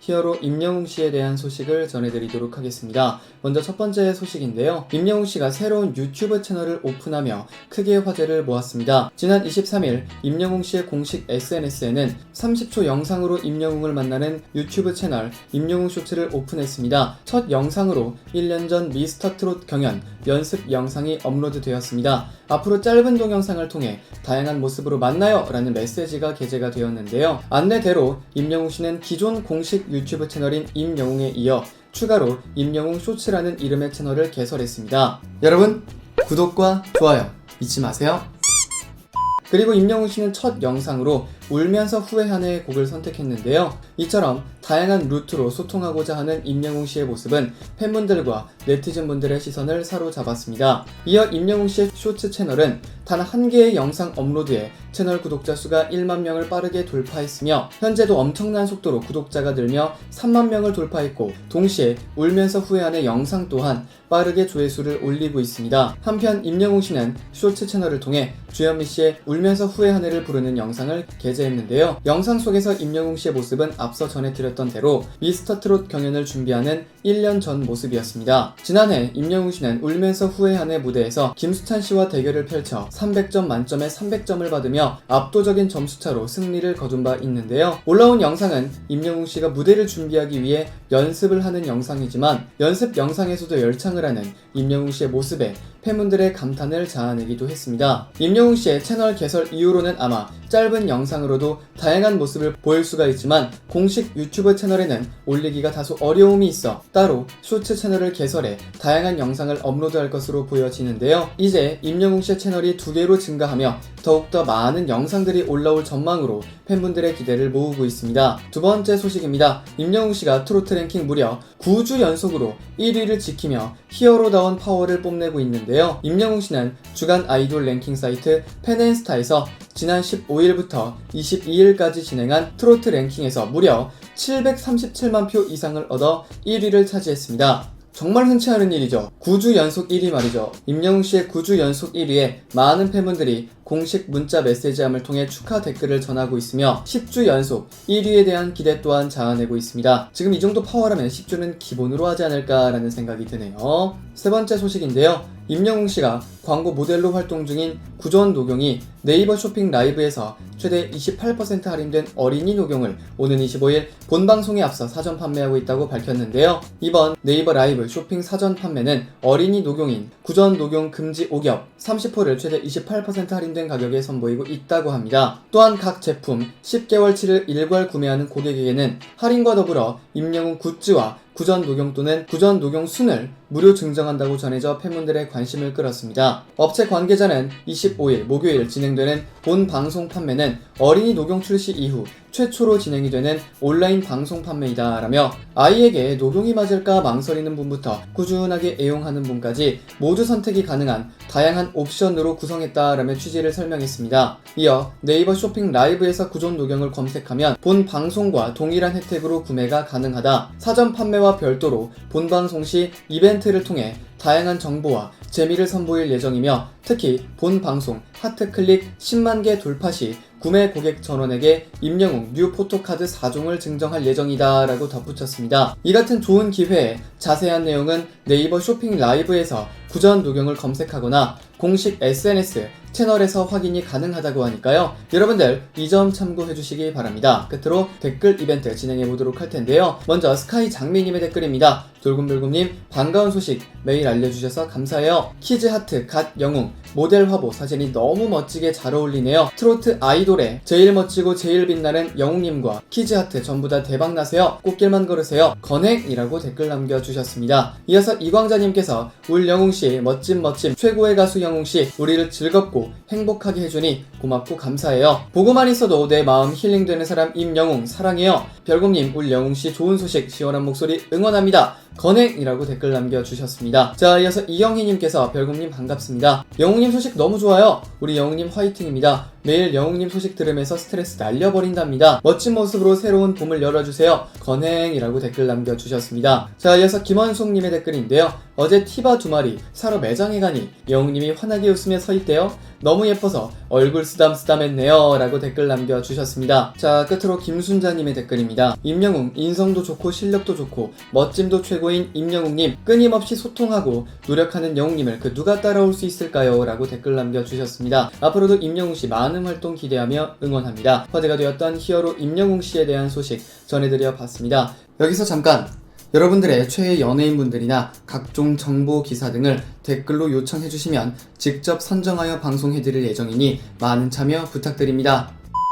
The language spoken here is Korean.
히어로 임영웅 씨에 대한 소식을 전해드리도록 하겠습니다. 먼저 첫 번째 소식인데요. 임영웅 씨가 새로운 유튜브 채널을 오픈하며 크게 화제를 모았습니다. 지난 23일 임영웅 씨의 공식 SNS에는 30초 영상으로 임영웅을 만나는 유튜브 채널 임영웅 쇼츠를 오픈했습니다. 첫 영상으로 1년 전 미스터 트롯 경연 연습 영상이 업로드되었습니다. 앞으로 짧은 동영상을 통해 다양한 모습으로 만나요! 라는 메시지가 게재가 되었는데요. 안내대로 임영웅 씨는 기존 공식 유튜브 채널인 임영웅에 이어 추가로 임영웅 쇼츠라는 이름의 채널을 개설했습니다. 여러분, 구독과 좋아요 잊지 마세요. 그리고 임영웅 씨는 첫 영상으로 울면서 후회하네의 곡을 선택했는데요. 이처럼 다양한 루트로 소통하고자 하는 임영웅 씨의 모습은 팬분들과 네티즌분들의 시선을 사로잡았습니다. 이어 임영웅 씨의 쇼츠 채널은 단 한 개의 영상 업로드에 채널 구독자 수가 1만 명을 빠르게 돌파했으며 현재도 엄청난 속도로 구독자가 늘며 3만 명을 돌파했고 동시에 울면서 후회하는 영상 또한 빠르게 조회수를 올리고 있습니다. 한편 임영웅 씨는 쇼츠 채널을 통해 주현미 씨의 울면서 후회하네를 부르는 영상을 게재했는데요. 영상 속에서 임영웅 씨의 모습은 앞서 전해드렸던 대로 미스터 트롯 경연을 준비하는 1년 전 모습이었습니다. 지난해 임영웅 씨는 울면서 후회하네 무대에서 김수찬 씨와 대결을 펼쳐 300점 만점에 300점을 받으며 압도적인 점수차로 승리를 거둔 바 있는데요. 올라온 영상은 임영웅 씨가 무대를 준비하기 위해 연습을 하는 영상이지만 연습 영상에서도 열창을 하는 임영웅 씨의 모습에 팬분들의 감탄을 자아내기도 했습니다. 임영웅 씨의 채널 개설 이후로는 아마 짧은 영상으로도 다양한 모습을 보일 수가 있지만 공식 유튜브 채널에는 올리기가 다소 어려움이 있어 따로 쇼츠 채널을 개설해 다양한 영상을 업로드할 것으로 보여지는데요. 이제 임영웅 씨의 채널이 두 개로 증가하며 더욱더 많은 영상들이 올라올 전망으로 팬분들의 기대를 모으고 있습니다. 두 번째 소식입니다. 임영웅 씨가 트로트 랭킹 무려 9주 연속으로 1위를 지키며 히어로다운 파워를 뽐내고 있는데요. 임영웅 씨는 주간 아이돌 랭킹 사이트 펜앤스타에서 지난 15일부터 22일까지 진행한 트로트 랭킹에서 무려 737만 표 이상을 얻어 1위를 차지했습니다. 정말 흔치 않은 일이죠. 9주 연속 1위 말이죠. 임영웅 씨의 9주 연속 1위에 많은 팬분들이 공식 문자 메시지함을 통해 축하 댓글을 전하고 있으며 10주 연속 1위에 대한 기대 또한 자아내고 있습니다. 지금 이 정도 파워라면 10주는 기본으로 하지 않을까라는 생각이 드네요. 세 번째 소식인데요. 임영웅 씨가 광고 모델로 활동 중인 구전 녹용이 네이버 쇼핑 라이브에서 최대 28% 할인된 어린이 녹용을 오는 25일 본 방송에 앞서 사전 판매하고 있다고 밝혔는데요. 이번 네이버 라이브 쇼핑 사전 판매는 어린이 녹용인 구전 녹용 금지 5겹 30호를 최대 28% 할인된 가격에 선보이고 있다고 합니다. 또한 각 제품 10개월치를 일괄 구매하는 고객에게는 할인과 더불어 임영웅 굿즈와 구전 녹용 또는 구전 녹용 순을 무료 증정한다고 전해져 팬분들의 관심을 끌었습니다. 업체 관계자는 25일 목요일 진행되는 본 방송 판매는 어린이 녹용 출시 이후 최초로 진행이 되는 온라인 방송 판매이다라며 아이에게 녹용이 맞을까 망설이는 분부터 꾸준하게 애용하는 분까지 모두 선택이 가능한 다양한 옵션으로 구성했다라며 취지를 설명했습니다. 이어 네이버 쇼핑 라이브에서 구전 녹용을 검색하면 본 방송과 동일한 혜택으로 구매가 가능하다. 사전 판매와 별도로 본 방송 시 이벤트를 통해 다양한 정보와 재미를 선보일 예정이며 특히 본 방송 하트 클릭 10만 개 돌파 시 구매 고객 전원에게 임영웅 뉴 포토카드 4종을 증정할 예정이다 라고 덧붙였습니다. 이 같은 좋은 기회에 자세한 내용은 네이버 쇼핑 라이브에서 구전 녹용을 검색하거나 공식 SNS 채널에서 확인이 가능하다고 하니까요. 여러분들 이 점 참고해 주시기 바랍니다. 끝으로 댓글 이벤트 진행해 보도록 할 텐데요. 먼저 스카이 장미님의 댓글입니다. 돌곰돌곰님 반가운 소식 매일 알려주셔서 감사해요. 키즈 하트 갓 영웅 모델 화보 사진이 너무 멋지게 잘 어울리네요. 트로트 아이돌에 제일 멋지고 제일 빛나는 영웅님과 키즈 하트 전부 다 대박 나세요. 꽃길만 걸으세요. 건행이라고 댓글 남겨주셨습니다. 이어서 이광자님께서 울 영웅 씨 멋진 멋짐 최고의 가수 영웅 씨 우리를 즐겁고 행복하게 해주니 고맙고 감사해요. 보고만 있어도 내 마음 힐링되는 사람 임영웅 사랑해요. 별곰님 울 영웅 씨 좋은 소식 시원한 목소리 응원합니다. 건행이라고 댓글 남겨주셨습니다. 자, 이어서 이영희님께서 별곰님 반갑습니다. 영웅님 소식 너무 좋아요. 우리 영웅님 화이팅입니다. 매일 영웅님 소식 들으면서 스트레스 날려버린답니다. 멋진 모습으로 새로운 봄을 열어주세요. 건행이라고 댓글 남겨주셨습니다. 자, 이어서 김원숙님의 댓글인데요. 어제 티바 두 마리 사러 매장에 가니 영웅님이 환하게 웃으며 서 있대요. 너무 예뻐서 얼굴 쓰담 쓰담했네요. 라고 댓글 남겨주셨습니다. 자, 끝으로 김순자님의 댓글입니다. 임영웅, 인성도 좋고 실력도 좋고 멋짐도 최고인 임영웅님, 끊임없이 소통하고 노력하는 영웅님을 그 누가 따라올 수 있을까요? 라고 댓글 남겨주셨습니다. 앞으로도 임영웅씨 많은 활동 기대하며 응원합니다. 화제가 되었던 히어로 임영웅씨에 대한 소식 전해드려 봤습니다. 여기서 잠깐! 여러분들의 최애 연예인분들이나 각종 정보 기사 등을 댓글로 요청해주시면 직접 선정하여 방송해드릴 예정이니 많은 참여 부탁드립니다.